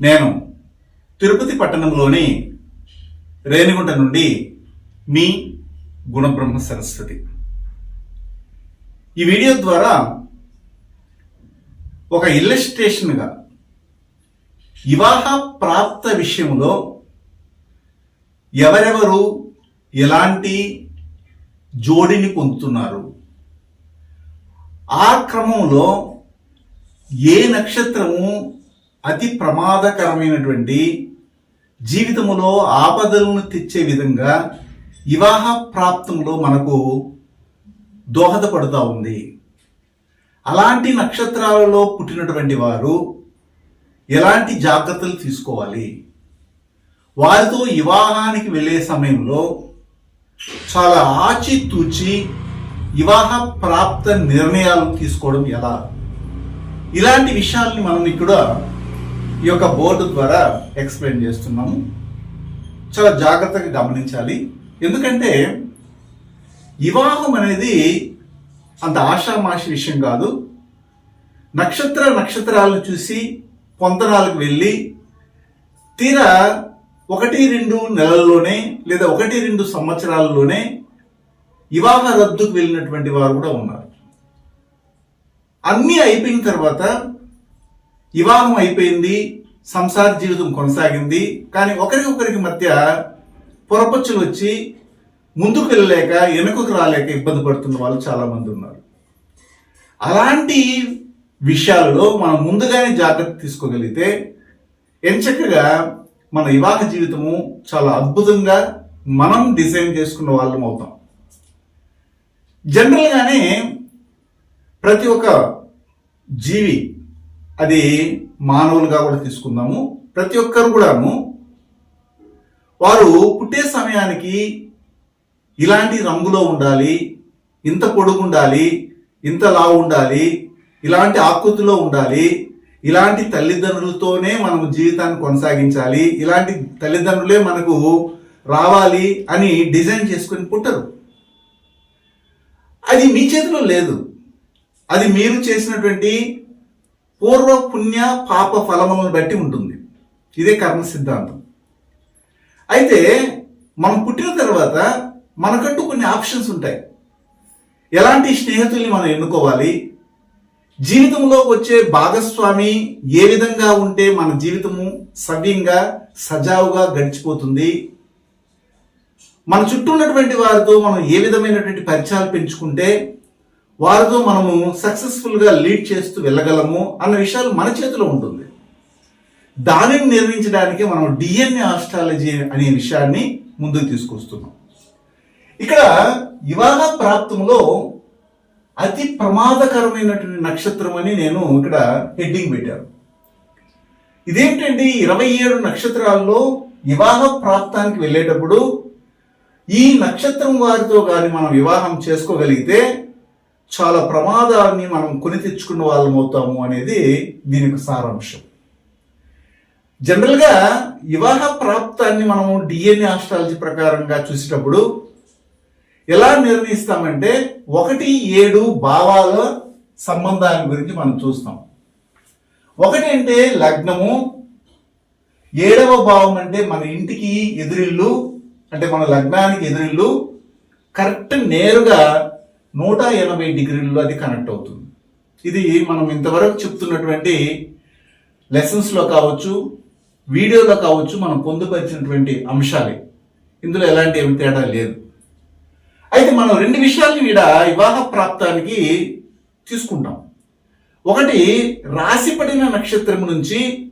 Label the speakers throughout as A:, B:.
A: నేను తిరుపతి పట్టణంలోని రేణిగుంట నుండి మీ గుణబ్రహ్మ సరస్వతి. ఈ వీడియో ద్వారా ఒక ఇల్లస్ట్రేషన్గా వివాహ ప్రాప్త విషయంలో ఎవరెవరు ఎలాంటి జోడిని పొందుతున్నారు? ఆ క్రమంలో ఏ నక్షత్రము అతి ప్రమాదకరమైనటువంటి జీవితంలో ఆపదలను తెచ్చే విధంగా వివాహ ప్రాప్తంలో మనకు దోహదపడుతూ ఉంది. అలాంటి నక్షత్రాలలో పుట్టినటువంటి వారు ఎలాంటి జాగ్రత్తలు తీసుకోవాలి? వారితో వివాహానికి వెళ్ళే సమయంలో చాలా ఆచితూచి వివాహ ప్రాప్త నిర్ణయాలు తీసుకోవడం ఎలా? ఇలాంటి విషయాల్ని మనం ఇక్కడ ఈ యొక్క బోర్డు ద్వారా ఎక్స్ప్లెయిన్ చేస్తున్నాము. చాలా జాగ్రత్తగా గమనించాలి. ఎందుకంటే వివాహం అనేది అంత ఆషామాషి విషయం కాదు. నక్షత్ర నక్షత్రాలను చూసి పొంతనాలకు వెళ్ళి తీరా ఒకటి రెండు నెలల్లోనే లేదా ఒకటి రెండు సంవత్సరాలలోనే వివాహ రద్దుకు వెళ్ళినటువంటి వారు కూడా ఉన్నారు. అన్నీ అయిపోయిన తర్వాత వివాహం అయిపోయింది సంసార జీవితం కొనసాగింది కానీ ఒకరికొకరికి మధ్య పొరపచ్చులు వచ్చి ముందుకు వెళ్ళలేక వెనుకకు రాలేక ఇబ్బంది పడుతున్న వాళ్ళు చాలామంది ఉన్నారు. అలాంటి విషయాలలో మనం ముందుగానే జాగ్రత్త తీసుకోగలిగితే ఎంచక్కగా మన వివాహ జీవితము చాలా అద్భుతంగా మనం డిజైన్ చేసుకున్న వాళ్ళం అవుతాం. జనరల్గానే ప్రతి ఒక్క జీవి అది మానవులుగా కూడా తీసుకుందాము. ప్రతి ఒక్కరు కూడాను వారు పుట్టే సమయానికి ఇలాంటి రంగులో ఉండాలి ఇంత పొడుగు ఉండాలి ఇంత లావు ఉండాలి ఇలాంటి ఆకృతిలో ఉండాలి ఇలాంటి తల్లిదండ్రులతోనే మనము జీవితాన్ని కొనసాగించాలి ఇలాంటి తల్లిదండ్రులే మనకు రావాలి అని డిజైన్ చేసుకొని పుట్టరు. అది మీ చేతిలో లేదు. అది మీరు చేసినటువంటి పూర్వ పుణ్య పాప ఫలములను బట్టి ఉంటుంది. ఇదే కర్మ సిద్ధాంతం. అయితే మనం పుట్టిన తర్వాత మనకంటూ కొన్ని ఆప్షన్స్ ఉంటాయి. ఎలాంటి స్నేహితుల్ని మనం ఎన్నుకోవాలి? జీవితంలో వచ్చే భాగస్వామి ఏ విధంగా ఉంటే మన జీవితము సవ్యంగా సజావుగా గడిచిపోతుంది? మన చుట్టూ ఉన్నటువంటి వారితో మనం ఏ విధమైనటువంటి పరిచయాలు పెంచుకుంటే వారితో మనము సక్సెస్ఫుల్గా లీడ్ చేస్తూ వెళ్ళగలము అన్న విషయాలు మన చేతిలో ఉంటుంది. దానిని నిర్మించడానికి మనం డిఎన్ఏ ఆస్ట్రాలజీ అనే విషయాన్ని ముందుకు తీసుకొస్తున్నాం. ఇక్కడ వివాహ ప్రాప్తంలో అతి ప్రమాదకరమైనటువంటి నక్షత్రం అని నేను ఇక్కడ హెడ్డింగ్ పెట్టాను. ఇదేంటండి? ఇరవై ఏడు నక్షత్రాల్లో వివాహ ప్రాప్తానికి వెళ్ళేటప్పుడు ఈ నక్షత్రం వారితో కానీ మనం వివాహం చేసుకోగలిగితే చాలా ప్రమాదాన్ని మనం కొని తెచ్చుకున్న వాళ్ళం అవుతాము అనేది దీనికి సారాంశం. జనరల్గా వివాహ ప్రాప్తాన్ని మనము డిఎన్ఏ ఆస్ట్రాలజీ ప్రకారంగా చూసేటప్పుడు ఎలా నిర్ణయిస్తామంటే ఒకటి ఏడు భావాల సంబంధాన్ని గురించి మనం చూస్తాం. ఒకటి అంటే లగ్నము ఏడవ భావం అంటే మన ఇంటికి ఎదురిల్లు అంటే మన లగ్నానికి ఎదురిల్లు కరెక్ట్ నేరుగా నూట ఎనభై డిగ్రీల్లో అది కనెక్ట్ అవుతుంది. ఇది మనం ఇంతవరకు చెప్తున్నటువంటి లెసన్స్లో కావచ్చు వీడియోలో కావచ్చు మనం పొందుపరిచినటువంటి అంశాలే. ఇందులో ఎలాంటి ఏమి తేడా లేదు. అయితే మనం రెండు విషయాల్ని ఈడ వివాహ ప్రాప్తానికి తీసుకుంటాం. ఒకటి రాశిపడిన నక్షత్రం నుంచి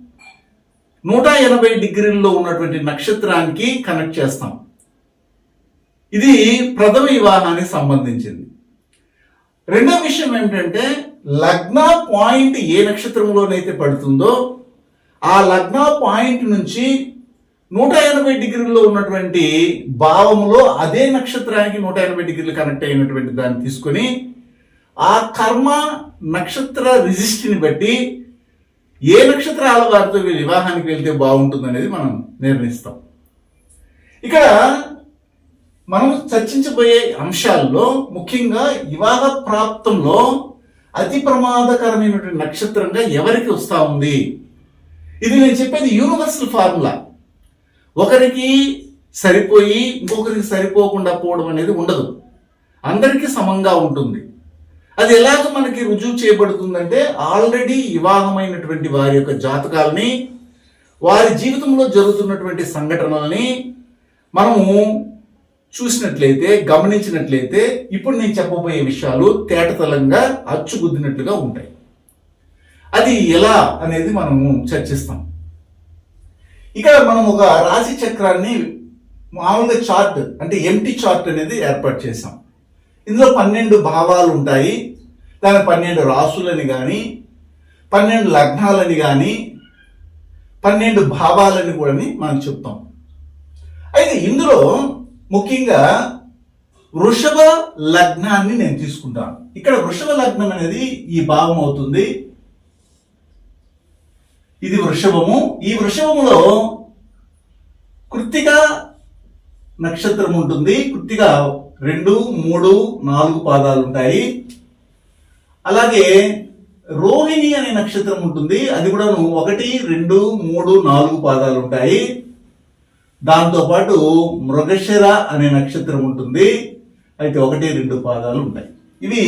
A: నూట ఎనభై డిగ్రీల్లో ఉన్నటువంటి నక్షత్రానికి కనెక్ట్ చేస్తాం. ఇది ప్రథమ వివాహానికి సంబంధించింది. రెండో విషయం ఏమిటంటే లగ్న పాయింట్ ఏ నక్షత్రంలోనైతే పడుతుందో ఆ లగ్న పాయింట్ నుంచి నూట ఎనభై డిగ్రీల్లో ఉన్నటువంటి భావములో అదే నక్షత్రానికి నూట ఎనభై డిగ్రీలు కనెక్ట్ అయినటువంటి దాన్ని తీసుకొని ఆ కర్మ నక్షత్ర రిజిస్ట్ని బట్టి ఏ నక్షత్రాల వారితో వీళ్ళు వివాహానికి వెళ్తే బాగుంటుంది అనేది మనం నిర్ణయిస్తాం. ఇక్కడ మనం చర్చించబోయే అంశాల్లో ముఖ్యంగా వివాహ ప్రాప్తంలో అతి ప్రమాదకరమైనటువంటి నక్షత్రంగా ఎవరికి వస్తా ఉంది? ఇది నేను చెప్పేది యూనివర్సల్ ఫార్ములా ఒకరికి సరిపోయి ఇంకొకరికి సరిపోకుండా పోవడం అనేది ఉండదు. అందరికీ సమంగా ఉంటుంది. అది ఎలాగ మనకి రుజువు చేయబడుతుందంటే ఆల్రెడీ వివాహమైనటువంటి వారి యొక్క జాతకాలని వారి జీవితంలో జరుగుతున్నటువంటి సంఘటనలని మనము చూసినట్లయితే గమనించినట్లయితే ఇప్పుడు నేను చెప్పబోయే విషయాలు తేటతలంగా అచ్చుగుద్దినట్లుగా ఉంటాయి. అది ఎలా అనేది మనము చర్చిస్తాం. ఇక మనం ఒక రాశి చక్రాన్ని మామూలుగా చార్ట్ అంటే ఎంటీ చార్ట్ అనేది ఏర్పాటు చేసాం ఇందులో పన్నెండు భావాలు ఉంటాయి. దాని పన్నెండు రాసులని కానీ పన్నెండు లగ్నాలని కానీ పన్నెండు భావాలని కూడా మనం చెప్తాం. అయితే ఇందులో ముఖ్యంగా వృషభ లగ్నాన్ని నేను తీసుకుంటాను. ఇక్కడ వృషభ లగ్నం అనేది ఈ భావం అవుతుంది. ఇది వృషభము. ఈ వృషభములో కృత్తిక నక్షత్రం ఉంటుంది. కృత్తిక రెండు మూడు నాలుగు పాదాలు ఉంటాయి. అలాగే రోహిణి అనే నక్షత్రం ఉంటుంది. అది కూడా ఒకటి రెండు మూడు నాలుగు పాదాలు ఉంటాయి. దాంతోపాటు మృగశిర అనే నక్షత్రం ఉంటుంది. అయితే ఒకటి రెండు పాదాలు ఉంటాయి. ఇవి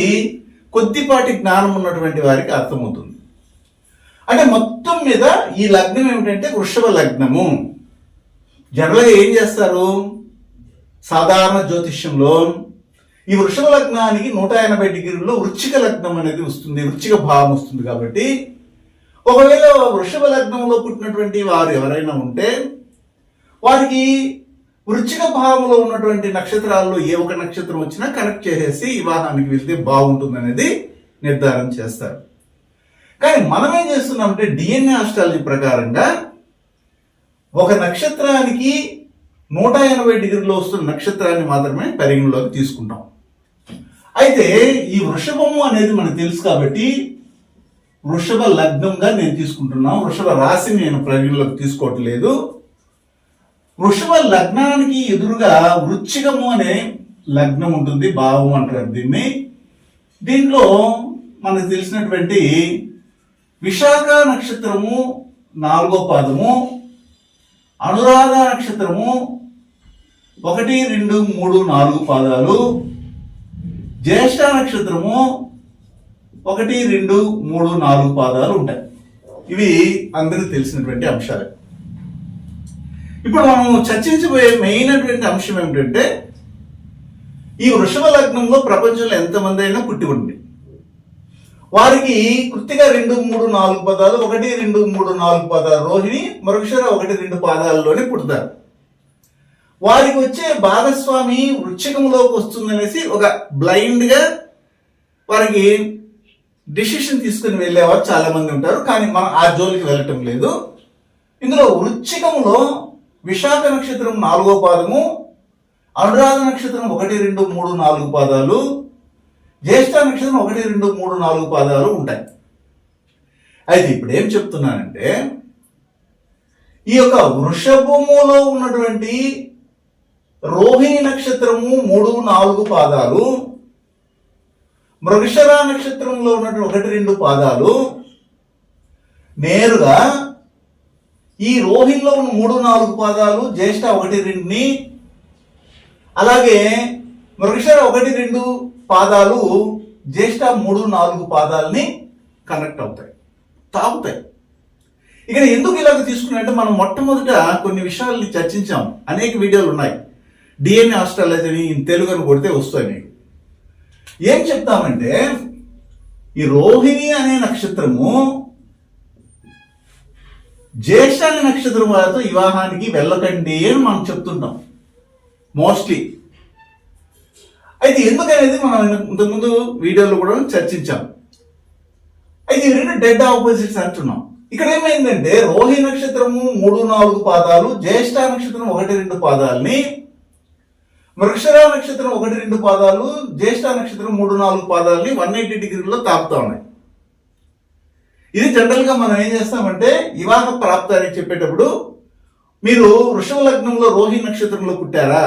A: కొద్దిపాటి జ్ఞానం ఉన్నటువంటి వారికి అర్థమవుతుంది. అంటే మొత్తం మీద ఈ లగ్నం ఏమిటంటే వృషభ లగ్నము. జనరల్గా ఏం చేస్తారు? సాధారణ జ్యోతిష్యంలో ఈ వృషభ లగ్నానికి నూట ఎనభై డిగ్రీల్లో వృచ్చిక లగ్నం అనేది వస్తుంది వృచ్చిక భావం వస్తుంది కాబట్టి ఒకవేళ వృషభ లగ్నంలో పుట్టినటువంటి వారు ఎవరైనా ఉంటే వారికి వృచ్చిక భావంలో ఉన్నటువంటి నక్షత్రాల్లో ఏ ఒక నక్షత్రం వచ్చినా కనెక్ట్ చేసేసి వివాహానికి వెళ్తే బాగుంటుంది అనేది నిర్ధారణ చేస్తారు. కానీ మనం ఏం చేస్తున్నామంటే డిఎన్ఏ ఆస్ట్రాలజీ ప్రకారంగా ఒక నక్షత్రానికి నూట ఎనభై డిగ్రీలో వస్తున్న నక్షత్రాన్ని మాత్రమే పరిగణలోకి తీసుకుంటాం. అయితే ఈ వృషభము అనేది మనకు తెలుసు కాబట్టి వృషభ లగ్నంగా నేను తీసుకుంటున్నాను వృషభ రాశిని నేను పరిగణలోకి తీసుకోవట్లేదు. వృషభ లగ్నానికి ఎదురుగా వృచ్చికము అనే లగ్నం ఉంటుంది భావం అంటారు దీన్ని. దీంట్లో మనకు తెలిసినటువంటి విశాఖ నక్షత్రము నాలుగో పాదము అనురాధ నక్షత్రము ఒకటి రెండు మూడు నాలుగు పాదాలు జ్యేష్ఠ నక్షత్రము ఒకటి రెండు మూడు నాలుగు పాదాలు ఉంటాయి. ఇవి అందరికీ తెలిసినటువంటి అంశాలే. ఇప్పుడు మనం చర్చించబోయే మెయిన్ అటువంటి అంశం ఏమిటంటే ఈ వృషభ లగ్నంలో ప్రపంచంలో ఎంతమంది అయినా పుట్టి ఉండి వారికి కృతిగా రెండు మూడు నాలుగు పదాలు ఒకటి రెండు మూడు నాలుగు పదాలు రోహిణి మరుక్షర ఒకటి రెండు పాదాలలోనే పుడతారు. వారికి వచ్చే భాగస్వామి వృచ్చికంలోకి వస్తుందనేసి ఒక బ్లైండ్గా వారికి డిసిషన్ తీసుకుని వెళ్ళేవారు చాలామంది ఉంటారు కానీ మనం ఆ జోలికి వెళ్ళటం లేదు. ఇందులో వృచ్చికంలో విశాఖ నక్షత్రం నాలుగో పాదము అనురాధ నక్షత్రం ఒకటి రెండు మూడు నాలుగు పాదాలు జ్యేష్ఠ నక్షత్రం ఒకటి రెండు మూడు నాలుగు పాదాలు ఉంటాయి. అయితే ఇప్పుడు ఏం చెప్తున్నానంటే ఈ యొక్క వృషభములో ఉన్నటువంటి రోహిణి నక్షత్రము మూడు నాలుగు పాదాలు మృగశరా నక్షత్రంలో ఉన్నటువంటి ఒకటి రెండు పాదాలు నేరుగా ఈ రోహిణిలో ఉన్న మూడు నాలుగు పాదాలు జ్యేష్ఠ ఒకటి రెండుని అలాగే మృగశర ఒకటి రెండు పాదాలు జ్యేష్ఠ మూడు నాలుగు పాదాలని కనెక్ట్ అవుతాయి తాగుతాయి. ఇక్కడ ఎందుకు ఇలాగ తీసుకున్నారంటే మనం మొట్టమొదట కొన్ని విషయాలని చర్చించాం. అనేక వీడియోలు ఉన్నాయి. డిఎన్ఏ ఆస్ట్రాలజీ అని తెలుగు అని కొడితే వస్తాయి మీకు. ఏం చెప్తామంటే ఈ రోహిణి అనే నక్షత్రము జ్యేష్ఠాది నక్షత్రం వారితో వివాహానికి వెళ్ళకండి అని మనం చెప్తుంటాం. మోస్ట్లీ అయితే ఎందుకనేది మనం ఇంతకుముందు వీడియోలో కూడా చర్చించాం. అయితే ఈ రెండు డెడ్ ఆపోజిట్స్ అంటున్నాం. ఇక్కడ ఏమైందంటే రోహి నక్షత్రము మూడు నాలుగు పాదాలు జ్యేష్ఠ నక్షత్రం ఒకటి రెండు పాదాలని వృక్షర నక్షత్రం ఒకటి రెండు పాదాలు జ్యేష్ఠ నక్షత్రం మూడు నాలుగు పాదాలని వన్ ఎయిటీ డిగ్రీలో తాపుతా ఉన్నాయి. ఇది జనరల్గా మనం ఏం చేస్తామంటే వివాహ ప్రాప్త అని చెప్పేటప్పుడు మీరు వృషభ లగ్నంలో రోహి నక్షత్రంలో పుట్టారా?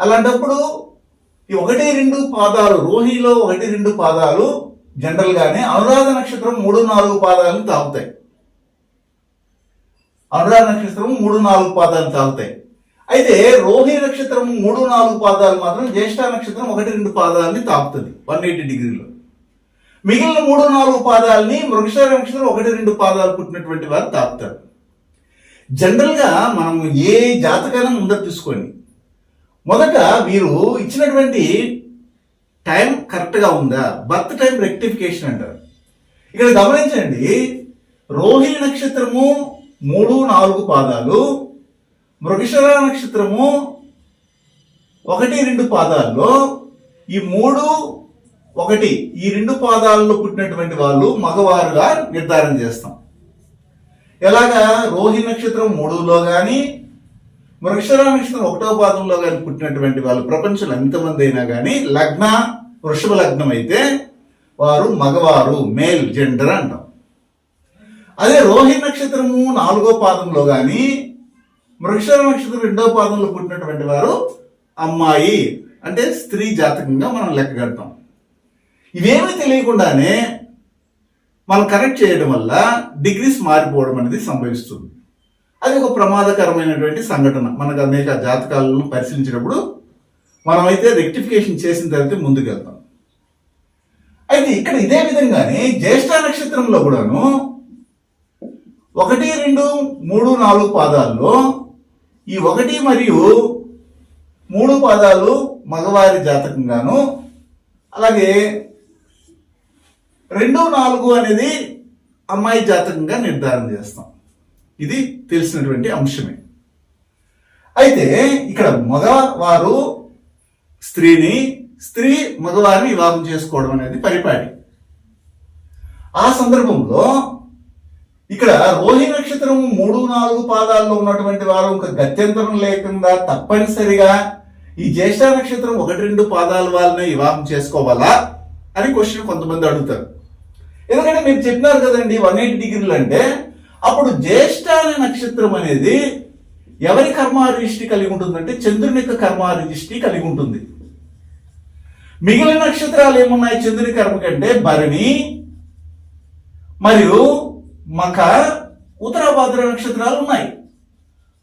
A: అలాంటప్పుడు ఈ ఒకటి రెండు పాదాలు రోహిలో ఒకటి రెండు పాదాలు జనరల్గానే అనురాధ నక్షత్రం మూడు నాలుగు పాదాలను తాగుతాయి అనురాధ నక్షత్రం మూడు నాలుగు పాదాలు తాగుతాయి అయితే రోహి నక్షత్రం మూడు నాలుగు పాదాలు మాత్రం జ్యేష్ఠ నక్షత్రం ఒకటి రెండు పాదాలని తాకుతుంది. వన్ ఎయిటీ డిగ్రీలో మిగిలిన మూడు నాలుగు పాదాలని వృక్ష నక్షత్రం ఒకటి రెండు పాదాలు పుట్టినటువంటి వారు తాపుతారు జనరల్గా మనం ఏ జాతకైనా ముందర తీసుకోండి. మొదట వీరు ఇచ్చినటువంటి టైం కరెక్ట్గా ఉందా? బర్త్ టైం రెక్టిఫికేషన్ అంటారు. ఇక్కడ గమనించండి రోహిణి నక్షత్రము మూడు నాలుగు పాదాలు మృగశర నక్షత్రము ఒకటి రెండు పాదాల్లో ఈ మూడు ఒకటి ఈ రెండు పాదాలలో పుట్టినటువంటి వాళ్ళు మగవారుగా నిర్ధారణ చేస్తాం. ఎలాగా? రోహి నక్షత్రం మూడులో కానీ వృక్షర నక్షత్రం ఒకటో పాదంలో కానీ పుట్టినటువంటి వాళ్ళు ప్రపంచంలో ఎంతమంది అయినా కానీ లగ్న వృషభ లగ్నం అయితే వారు మగవారు మేల్ జెండర్ అంటాం. అదే రోహి నక్షత్రము నాలుగో పాదంలో కానీ వృక్షర నక్షత్రం రెండో పాదంలో పుట్టినటువంటి వారు అమ్మాయి అంటే స్త్రీ జాతకంగా మనం లెక్క కడతాం. ఇవేమీ తెలియకుండానే మనం కరెక్ట్ చేయడం వల్ల డిగ్రీస్ మారిపోవడం అనేది సంభవిస్తుంది. అది ఒక ప్రమాదకరమైనటువంటి సంఘటన. మనకు అనేక జాతకాలను పరిశీలించినప్పుడు మనమైతే రెక్టిఫికేషన్ చేసిన తర్వాత ముందుకు వెళ్తాం అయితే ఇక్కడ ఇదే విధంగానే జ్యేష్ఠ నక్షత్రంలో కూడాను ఒకటి రెండు మూడు నాలుగు పాదాల్లో ఈ ఒకటి మరియు మూడు పాదాలు మగవారి జాతకంగాను అలాగే రెండు నాలుగు అనేది అమ్మాయి జాతకంగా నిర్ధారణ చేస్తాం. ఇది తెలిసినటువంటి అంశమే. అయితే ఇక్కడ మగవారు స్త్రీని స్త్రీ మగవారిని వివాహం చేసుకోవడం అనేది పరిపాటి. ఆ సందర్భంలో ఇక్కడ రోహి నక్షత్రం మూడు నాలుగు పాదాల్లో ఉన్నటువంటి వారు ఇంకా గత్యంతరం లేకుండా తప్పనిసరిగా ఈ జ్యేష్ఠ నక్షత్రం ఒకటి రెండు పాదాల వాళ్ళని వివాహం చేసుకోవాలా అని క్వశ్చన్ కొంతమంది అడుగుతారు. ఎందుకంటే మీరు చెప్పినారు కదండి వన్ ఎయిట్ డిగ్రీలు అంటే అప్పుడు జ్యేష్ఠ అనే నక్షత్రం అనేది ఎవరి కర్మారిష్టి కలిగి ఉంటుందంటే చంద్రుని యొక్క కర్మారిష్టి కలిగి ఉంటుంది. మిగిలిన నక్షత్రాలు ఏమున్నాయి చంద్రుని కర్మ కంటే? భరణి మరియు మక ఉత్తరాభాద్ర నక్షత్రాలు ఉన్నాయి.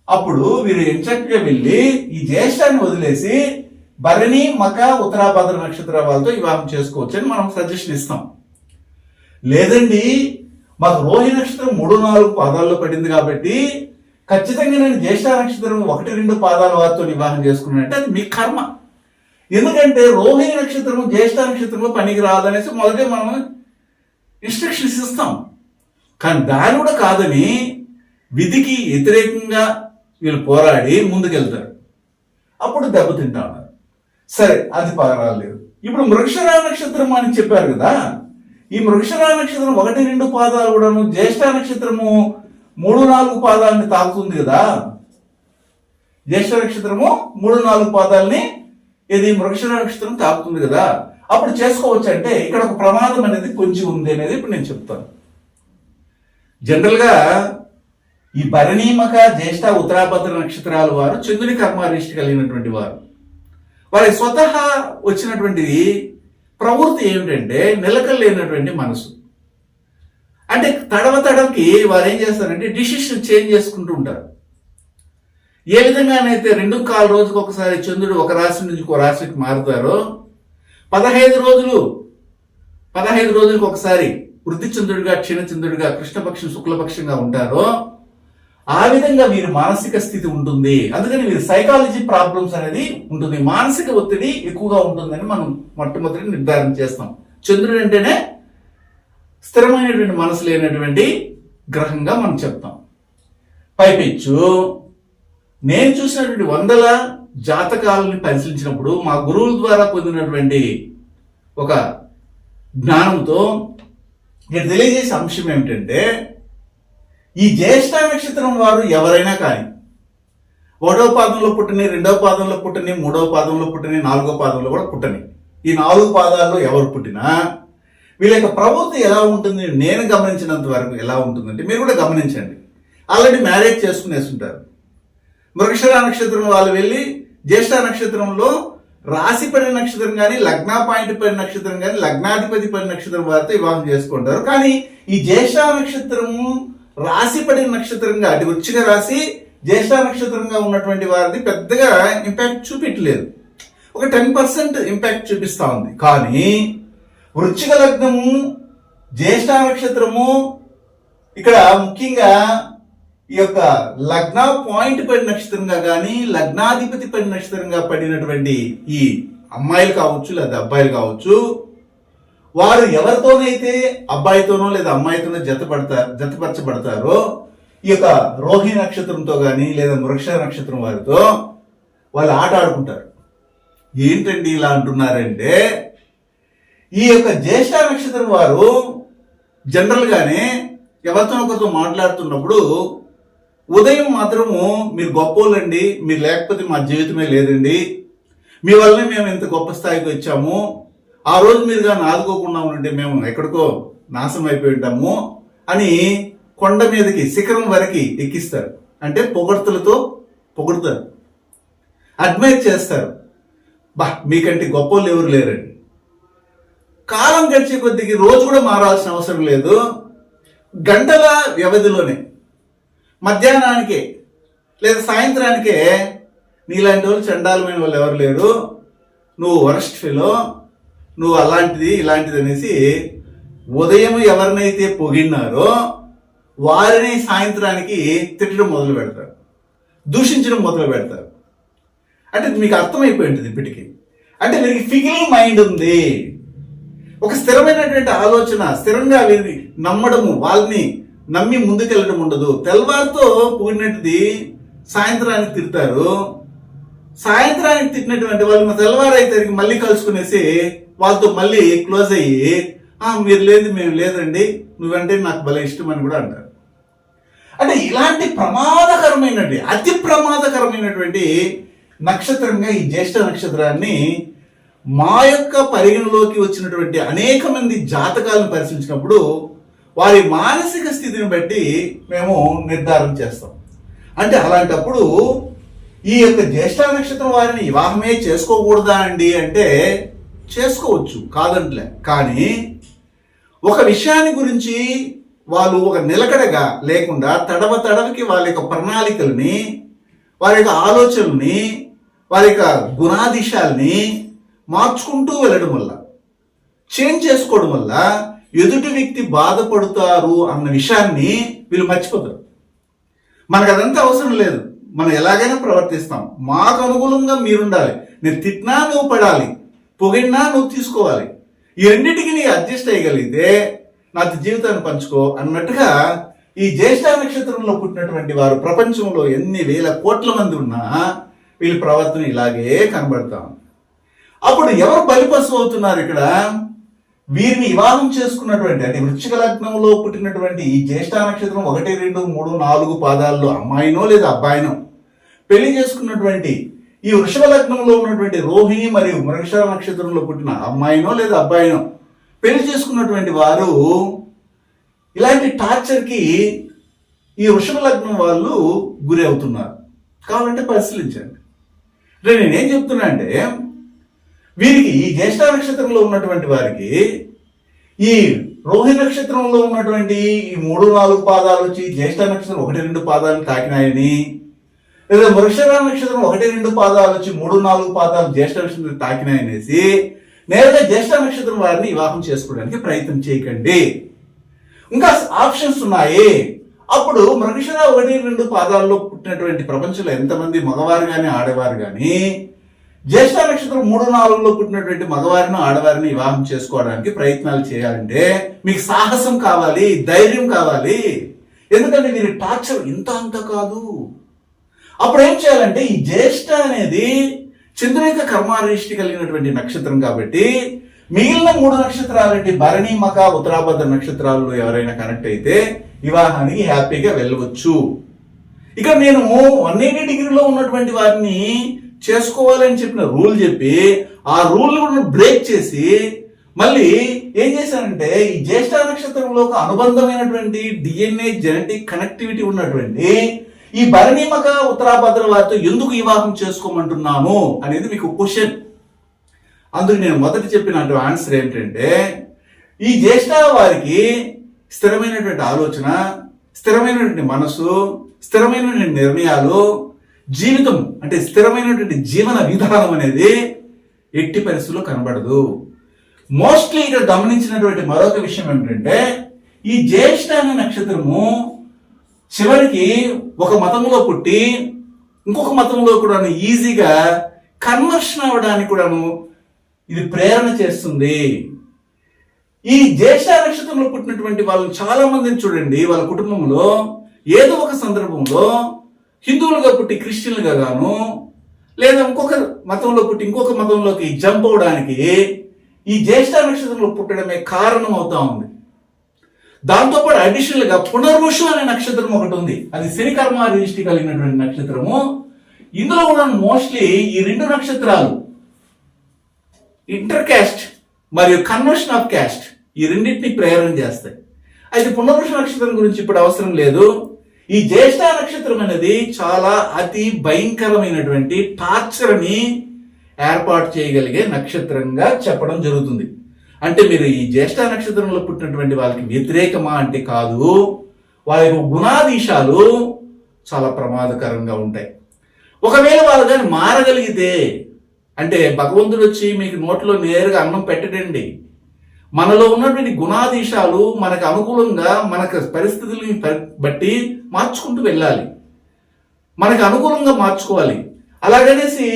A: అప్పుడు వీరు ఎంచక్కగా వెళ్ళి ఈ జ్యేష్ఠాన్ని వదిలేసి భరణి మక ఉత్తరాభాద్ర నక్షత్ర వాళ్ళతో వివాహం చేసుకోవచ్చని మనం సజెషన్ ఇస్తాం. లేదండి మాకు రోహి నక్షత్రం మూడు నాలుగు పాదాల్లో పడింది కాబట్టి ఖచ్చితంగా నేను జ్యేష్ఠ నక్షత్రం ఒకటి రెండు పాదాల వారితో వివాహం చేసుకున్నానంటే అది మీ కర్మ. ఎందుకంటే రోహిణి నక్షత్రం జ్యేష్ఠ నక్షత్రంలో పనికి రాదనేసి మొదటే మనం ఇన్స్ట్రక్షన్స్ ఇస్తాం. కానీ దాని కూడా కాదని విధికి వ్యతిరేకంగా వీళ్ళు పోరాడి ముందుకెళ్తారు. అప్పుడు దెబ్బతింటా. ఉన్నారు సరే అది పగరాలేదు ఇప్పుడు మృక్షరా నక్షత్రం అని చెప్పారు కదా ఈ మృక్షరా నక్షత్రం ఒకటి రెండు పాదాలు కూడాను జ్యేష్ఠ నక్షత్రము మూడు నాలుగు పాదాలని తాకుతుంది కదా. జ్యేష్ఠ నక్షత్రము మూడు నాలుగు పాదాలని ఇది మృక్షర నక్షత్రం తాకుతుంది కదా. అప్పుడు చేసుకోవచ్చు అంటే ఇక్కడ ఒక ప్రమాదం అనేది కొంచెం ఉంది అనేది ఇప్పుడు నేను చెప్తాను. జనరల్గా ఈ భరణీమక జ్యేష్ఠ ఉత్తరాభద్ర నక్షత్రాల వారు చంద్రుని కర్మారిష్టి కలిగినటువంటి వారు. వారి స్వతహా వచ్చినటువంటిది ప్రవృత్తి ఏమిటంటే నిలకలేనటువంటి మనసు. అంటే తడవ తడవకి వారు ఏం చేస్తారంటే డిసిషన్ చేంజ్ చేసుకుంటూ ఉంటారు. ఏ విధంగానైతే రెండు కాలు రోజుకు ఒకసారి చంద్రుడు ఒక రాశి నుంచి ఒక రాశికి మారుతారో పదహైదు రోజులు పదహైదు రోజులకు ఒకసారి వృద్ధి చంద్రుడిగా క్షీణచంద్రుడిగా కృష్ణపక్షం శుక్లపక్షంగా ఉంటారో ఆ విధంగా వీరి మానసిక స్థితి ఉంటుంది. అందుకని మీరు సైకాలజీ ప్రాబ్లమ్స్ అనేది ఉంటుంది. మానసిక ఒత్తిడి ఎక్కువగా ఉంటుందని మనం మొట్టమొదటి నిర్ధారణ చేస్తాం. చంద్రుడు అంటేనే స్థిరమైనటువంటి మనసు లేనటువంటి గ్రహంగా మనం చెప్తాం. పైపెచ్చు. నేను చూసినటువంటి వందల జాతకాలని పరిశీలించినప్పుడు మా గురువుల ద్వారా పొందినటువంటి ఒక జ్ఞానంతో నేను తెలియజేసే అంశం ఏమిటంటే ఈ జ్యేష్ఠ నక్షత్రం వారు ఎవరైనా కానీ ఒకటో పాదంలో పుట్టని రెండో పాదంలో పుట్టని మూడో పాదంలో పుట్టని నాలుగో పాదంలో కూడా పుట్టని. ఈ నాలుగు పాదాల్లో ఎవరు పుట్టినా వీళ్ళ యొక్క ప్రవృత్తి ఎలా ఉంటుంది నేను గమనించినంత వరకు ఎలా ఉంటుందంటే మీరు కూడా గమనించండి. ఆల్రెడీ మ్యారేజ్ చేసుకునేస్తుంటారు మృగశిర నక్షత్రం వాళ్ళు వెళ్ళి జ్యేష్ఠ నక్షత్రంలో రాశి పడిన నక్షత్రం కానీ లగ్న పాయింట్ పడిన నక్షత్రం కానీ లగ్నాధిపతి పడిన నక్షత్రం వారితో వివాహం చేసుకుంటారు. కానీ ఈ జ్యేష్ఠ నక్షత్రము రాశి పడిన నక్షత్రంగా అది వృచ్చిక రాశి జ్యేష్ఠ నక్షత్రంగా ఉన్నటువంటి వారిది పెద్దగా ఇంపాక్ట్ చూపించలేదు ఒక టెన్ పర్సెంట్ ఇంపాక్ట్ చూపిస్తా ఉంది. కానీ వృచ్చిక లగ్నము జ్యేష్ఠ నక్షత్రము ఇక్కడ ముఖ్యంగా ఈ యొక్క లగ్న పాయింట్ పడిన నక్షత్రంగా కానీ లగ్నాధిపతి పడిన నక్షత్రంగా పడినటువంటి ఈ అమ్మాయిలు కావచ్చు లేదా అబ్బాయిలు కావచ్చు వారు ఎవరితోనైతే అబ్బాయితోనో లేదా అమ్మాయితోనో జతపడతారు జతపరచబడతారో ఈ యొక్క రోహిణి నక్షత్రంతో కానీ లేదా మృక్ష నక్షత్రం వారితో వాళ్ళు ఆట ఆడుకుంటారు. ఏంటండి ఇలా అంటున్నారంటే ఈ యొక్క జ్యేష్ఠ నక్షత్రం వారు జనరల్గానే ఎవరితోనో ఎవరితో ఒకరితో మాట్లాడుతున్నప్పుడు ఉదయం మాత్రము మీరు గొప్పోళ్ళండి మీరు లేకపోతే మా జీవితమే లేదండి మీ వల్లనే మేము ఇంత గొప్ప స్థాయికి వచ్చాము ఆ రోజు మీరు కానీ ఆదుకోకుండా ఉంటే మేము ఎక్కడికో నాశనం అయిపోయి ఉంటాము అని కొండ మీదకి శిఖరం వరకు ఎక్కిస్తారు. అంటే పొగడ్తలతో పొగుడుతారు. అడ్మైర్ చేస్తారు. బా మీకంటే గొప్పోళ్ళు ఎవరు లేరండి. కాలం గడిచే కొద్దికి రోజు కూడా మారాల్సిన అవసరం లేదు. గంటల వ్యవధిలోనే మధ్యాహ్నానికే లేదా సాయంత్రానికే నీలాంటి వాళ్ళు చండాలమైన వాళ్ళు ఎవరు లేరు. నువ్వు వరస్ట్ ఫీలో. నువ్వు అలాంటిది ఇలాంటిది అనేసి ఉదయం ఎవరినైతే పొగిన్నారో వారిని సాయంత్రానికి తిట్టడం మొదలు పెడతారు. దూషించడం మొదలు పెడతారు. అంటే మీకు అర్థమైపోయి ఉంటుంది ఇప్పటికీ. అంటే వీరికి ఫిగిల్ మైండ్ ఉంది. ఒక స్థిరమైనటువంటి ఆలోచన స్థిరంగా వీరిని నమ్మడము వాళ్ళని నమ్మి ముందుకెళ్ళడం ఉండదు. తెల్లవారితో పూడినట్టుది సాయంత్రానికి తిడతారు. సాయంత్రానికి తిట్టినటువంటి వాళ్ళు మా తెల్లవారైతే మళ్ళీ కలుసుకునేసి వాళ్ళతో మళ్ళీ క్లోజ్ అయ్యి మీరు లేదు మేము లేదండి నువ్వంటే నాకు భలే ఇష్టం అని కూడా అంటారు. అంటే ఇలాంటి ప్రమాదకరమైనటువంటి అతి ప్రమాదకరమైనటువంటి నక్షత్రంగా ఈ జ్యేష్ఠ నక్షత్రాన్ని మా యొక్క పరిగణలోకి వచ్చినటువంటి అనేక మంది జాతకాలను పరిశీలించినప్పుడు వారి మానసిక స్థితిని బట్టి మేము నిర్ధారణ చేస్తాం. అంటే అలాంటప్పుడు ఈ యొక్క జ్యేష్ఠ నక్షత్రం వారిని వివాహమే చేసుకోకూడదా అండి అంటే చేసుకోవచ్చు కాదంటలే. కానీ ఒక విషయాన్ని గురించి వాళ్ళు ఒక నిలకడగా లేకుండా తడవ తడవకి వాళ్ళ యొక్క ప్రణాళికల్ని వారి యొక్క ఆలోచనల్ని వారి యొక్క గుణాదిశాల్ని మార్చుకుంటూ వెళ్ళడం వల్ల చేంజ్ చేసుకోవడం వల్ల ఎదుటి వ్యక్తి బాధపడుతారు అన్న విషయాన్ని వీళ్ళు మర్చిపోతారు. మనకు అదంతా అవసరం లేదు. మనం ఎలాగైనా ప్రవర్తిస్తాం. మాకు అనుగుణంగా మీరుండాలి. నేను తిట్టినా నువ్వు పడాలి. పొగిడినా నువ్వు తీసుకోవాలి. ఈ రెండింటికి నీ అడ్జస్ట్ అయ్యగలిగితే నా జీవితాన్ని పంచుకో అన్నట్టుగా ఈ జ్యేష్ఠ నక్షత్రంలో పుట్టినటువంటి వారు ప్రపంచంలో ఎన్ని వేల కోట్ల మంది ఉన్నా వీళ్ళ ప్రవర్తన ఇలాగే కనబడతాం అప్పుడు ఎవరు బలిపశు అవుతున్నారు ఇక్కడ? వీరిని వివాహం చేసుకున్నటువంటి అంటే వృశ్చిక లగ్నంలో పుట్టినటువంటి ఈ జ్యేష్ఠ నక్షత్రం ఒకటి రెండు మూడు నాలుగు పాదాల్లో అమ్మాయినో లేదా అబ్బాయినో? పెళ్ళి చేసుకున్నటువంటి ఈ వృషభ లగ్నంలో ఉన్నటువంటి రోహిణి మరియు మృగశ నక్షత్రంలో పుట్టిన అమ్మాయినో లేదా అబ్బాయినో? పెళ్ళి చేసుకున్నటువంటి వారు ఇలాంటి టార్చర్కి ఈ వృషభ లగ్నం వాళ్ళు గురి అవుతున్నారు కావాలంటే పరిశీలించండి. నేను నేనేం చెప్తున్నా అంటే వీరికి ఈ జ్యేష్ఠ నక్షత్రంలో ఉన్నటువంటి వారికి ఈ రోహి నక్షత్రంలో ఉన్నటువంటి ఈ మూడు నాలుగు పాదాలు వచ్చి జ్యేష్ఠ నక్షత్రం ఒకటి రెండు పాదాలు తాకినాయని లేదా వృషభ నక్షత్రం ఒకటి రెండు పాదాలు వచ్చి మూడు నాలుగు పాదాలు జ్యేష్ఠ నక్షత్రం తాకినాయనేసి నేరుగా జ్యేష్ఠ నక్షత్రం వారిని వివాహం చేసుకోవడానికి ప్రయత్నం చేయకండి. ఇంకా ఆప్షన్స్ ఉన్నాయి. అప్పుడు మృగశిర ఒకటి రెండు పాదాల్లో పుట్టినటువంటి ప్రపంచంలో ఎంతమంది మగవారు కానీ ఆడవారు కానీ జ్యేష్ఠ నక్షత్రం మూడు నాలుగులో పుట్టినటువంటి మగవారిని ఆడవారిని వివాహం చేసుకోవడానికి ప్రయత్నాలు చేయాలంటే మీకు సాహసం కావాలి ధైర్యం కావాలి. ఎందుకంటే వీరి టార్చర్ ఇంత అంత కాదు. అప్పుడు ఏం చేయాలంటే ఈ జ్యేష్ఠ అనేది చంద్రునిక కర్మారిష్టి కలిగినటువంటి నక్షత్రం కాబట్టి మిగిలిన మూడు నక్షత్రాలంటే భరణి మక ఉత్తరాభద్ర నక్షత్రాల్లో ఎవరైనా కనెక్ట్ అయితే వివాహానికి హ్యాపీగా వెళ్ళవచ్చు. ఇక నేను వన్ ఎయిటీ డిగ్రీలో ఉన్నటువంటి వారిని చేసుకోవాలని చెప్పిన రూల్ చెప్పి ఆ రూల్ కూడా బ్రేక్ చేసి మళ్ళీ ఏం చేశారంటే ఈ జ్యేష్ఠ నక్షత్రంలో ఒక అనుబంధమైనటువంటి డిఎన్ఏ జెనెటిక్ కనెక్టివిటీ ఉన్నటువంటి ఈ భరణీమక ఉత్తరాభద్ర వారితో ఎందుకు వివాహం చేసుకోమంటున్నాను అనేది మీకు క్వశ్చన్ అందుకు నేను మొదట చెప్పిన ఆన్సర్ ఏంటంటే ఈ జ్యేష్ఠ వారికి స్థిరమైనటువంటి ఆలోచన స్థిరమైనటువంటి మనసు స్థిరమైనటువంటి నిర్ణయాలు జీవితం అంటే స్థిరమైనటువంటి జీవన విధానం అనేది ఎట్టి పరిస్థితుల్లో కనబడదు. మోస్ట్లీ ఇక్కడ గమనించినటువంటి మరొక విషయం ఏమిటంటే ఈ జ్యేష్ఠ అనే నక్షత్రము చివరికి ఒక మతంలో పుట్టి ఇంకొక మతంలో కూడా ఈజీగా కన్వర్షన్ అవ్వడానికి కూడాను ఇది ప్రేరణ చేస్తుంది. ఈ జ్యేష్ఠ నక్షత్రంలో పుట్టినటువంటి వాళ్ళు చాలా మందిని చూడండి వాళ్ళ కుటుంబంలో ఏదో ఒక సందర్భంలో హిందువులుగా పుట్టి క్రిస్టియన్లుగా గాను లేదా ఇంకొక మతంలో పుట్టి ఇంకొక మతంలోకి జంప్ అవడానికి ఈ జ్యేష్ఠ నక్షత్రంలో పుట్టడమే కారణం అవుతా ఉంది. దాంతోపాటు అడిషనల్గా గా అనే నక్షత్రం ఒకటి ఉంది. అది శని కర్మ రిజిస్ట్రీ కలిగినటువంటి నక్షత్రము. ఇందులో కూడా మోస్ట్లీ ఈ రెండు నక్షత్రాలు ఇంటర్ క్యాస్ట్ మరియు కన్వర్షన్ ఆఫ్ క్యాస్ట్ ఈ రెండింటిని ప్రేరణ చేస్తాయి. అయితే పునర్వసు నక్షత్రం గురించి ఇప్పుడు అవసరం లేదు. ఈ జ్యేష్ఠ నక్షత్రం అనేది చాలా అతి భయంకరమైనటువంటి టార్చర్ని ఏర్పాటు చేయగలిగే నక్షత్రంగా చెప్పడం జరుగుతుంది. అంటే మీరు ఈ జ్యేష్ఠ నక్షత్రంలో పుట్టినటువంటి వాళ్ళకి వ్యతిరేకమా అంటే కాదు వాళ్ళ యొక్క గుణాధీశాలు చాలా ప్రమాదకరంగా ఉంటాయి. ఒకవేళ వాళ్ళు కానీ మారగలిగితే అంటే భగవంతుడు వచ్చి మీకు నోట్లో నేరుగా అన్నం పెట్టడండి మనలో ఉన్నటువంటి గుణాధీశాలు మనకు అనుకూలంగా మనకు పరిస్థితులని బట్టి మార్చుకుంటూ వెళ్ళాలి. మనకు అనుకూలంగా మార్చుకోవాలి. అలాగనేసి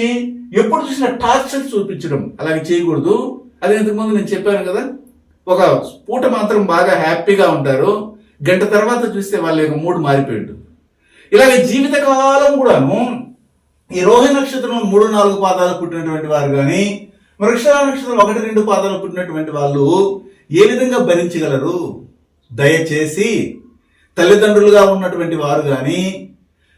A: ఎప్పుడు చూసినా టార్చర్ చూపించడం అలాగే చేయకూడదు. అది ఇంతకుముందు నేను చెప్పాను కదా ఒక పూట మాత్రం బాగా హ్యాపీగా ఉంటారు. గంట తర్వాత చూస్తే వాళ్ళ యొక్క మూడు మారిపోయిండు. ఇలాగే జీవితకాలం కూడాను ఈ రోహి నక్షత్రం మూడు నాలుగు పాదాలు పుట్టినటువంటి వారు కానీ వృక్ష నక్షత్రం ఒకటి రెండు పాదాలు పుట్టినటువంటి వాళ్ళు ఏ విధంగా భరించగలరు? దయచేసి తల్లిదండ్రులుగా ఉన్నటువంటి వారు కానీ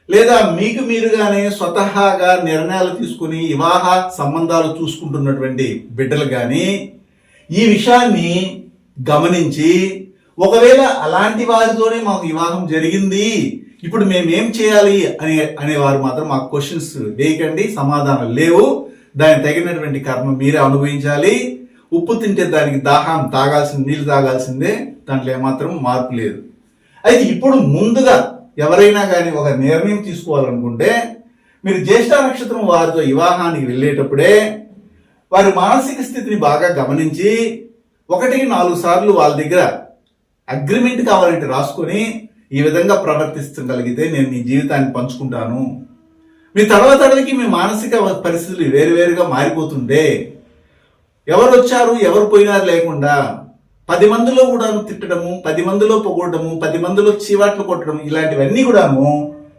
A: లేదా మీకు మీరుగానే స్వతహాగా నిర్ణయాలు తీసుకుని వివాహ సంబంధాలు చూసుకుంటున్నటువంటి బిడ్డలు కానీ ఈ విషయాన్ని గమనించి ఒకవేళ అలాంటి వారితోనే మాకు వివాహం జరిగింది ఇప్పుడు మేమేం చేయాలి అనే అనేవారు మాత్రం మాకు క్వశ్చన్స్ వేయకండి సమాధానం లేవు. దానికి తగినటువంటి కర్మ మీరే అనుభవించాలి. ఉప్పు తింటే దానికి దాహం తాగాల్సింది నీళ్ళు తాగాల్సిందే దాంట్లో ఏమాత్రం మార్పు లేదు. అయితే ఇప్పుడు ముందుగా ఎవరైనా కానీ ఒక నిర్ణయం తీసుకోవాలనుకుంటే మీరు జ్యేష్ఠ నక్షత్రం వారితో వివాహానికి వెళ్ళేటప్పుడే వారి మానసిక స్థితిని బాగా గమనించి ఒకటికి నాలుగు సార్లు వాళ్ళ దగ్గర అగ్రిమెంట్ కావాలంటే రాసుకొని ఈ విధంగా ప్రవర్తించగలిగితే నేను నీ జీవితాన్ని పంచుకుంటాను. మీ తర్వాత మీ మానసిక పరిస్థితులు వేరువేరుగా మారిపోతుండే ఎవరు వచ్చారు ఎవరు పోయినారు లేకుండా పది మందిలో కూడా తిట్టడము పది మందిలో పొగొట్టడము పది మందిలో చీవాట్లు కొట్టడం ఇలాంటివన్నీ కూడాను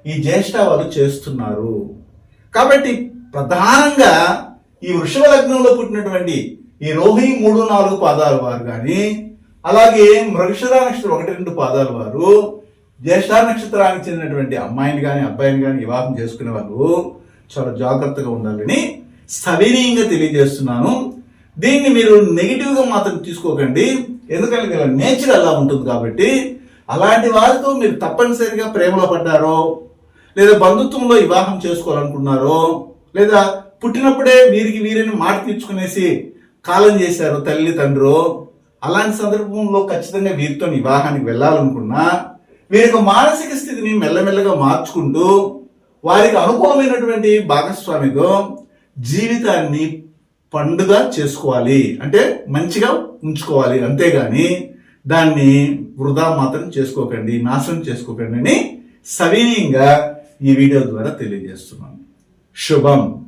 A: ఈ జ్యేష్ఠ వాళ్ళు చేస్తున్నారు. కాబట్టి ప్రధానంగా ఈ వృషభ లగ్నంలో పుట్టినటువంటి ఈ రోహి మూడు నాలుగు పాదాల వారు కానీ అలాగే మృగశిర నక్షత్రం ఒకటి రెండు పాదాల వారు జ్యేష్ఠ నక్షత్రానికి చెందినటువంటి అమ్మాయిని కానీ అబ్బాయిని కానీ వివాహం చేసుకునే వాళ్ళు చాలా జాగ్రత్తగా ఉండాలని సవినీయంగా తెలియజేస్తున్నాను. దీన్ని మీరు నెగిటివ్గా మాత్రం తీసుకోకండి. ఎందుకంటే వీళ్ళ నేచర్ అలా ఉంటుంది కాబట్టి అలాంటి వారితో మీరు తప్పనిసరిగా ప్రేమలో పడ్డారో లేదా బంధుత్వంలో వివాహం చేసుకోవాలనుకున్నారో లేదా పుట్టినప్పుడే వీరికి వీరిని మాట తీర్చుకునేసి కాలం చేశారు తల్లి తండ్రు అలాంటి సందర్భంలో ఖచ్చితంగా వీరితో వివాహానికి వెళ్ళాలనుకున్నా వీరి యొక్క మానసిక స్థితిని మెల్లమెల్లగా మార్చుకుంటూ వారికి అనుకూలమైనటువంటి భాగస్వామితో జీవితాన్ని పండుగ చేసుకోవాలి. అంటే మంచిగా ఉంచుకోవాలి. అంతేగాని దాన్ని వృధా మాత్రం చేసుకోకండి నాశనం చేసుకోకండి అని సవినీయంగా ఈ వీడియో ద్వారా తెలియజేస్తున్నాను. శుభం.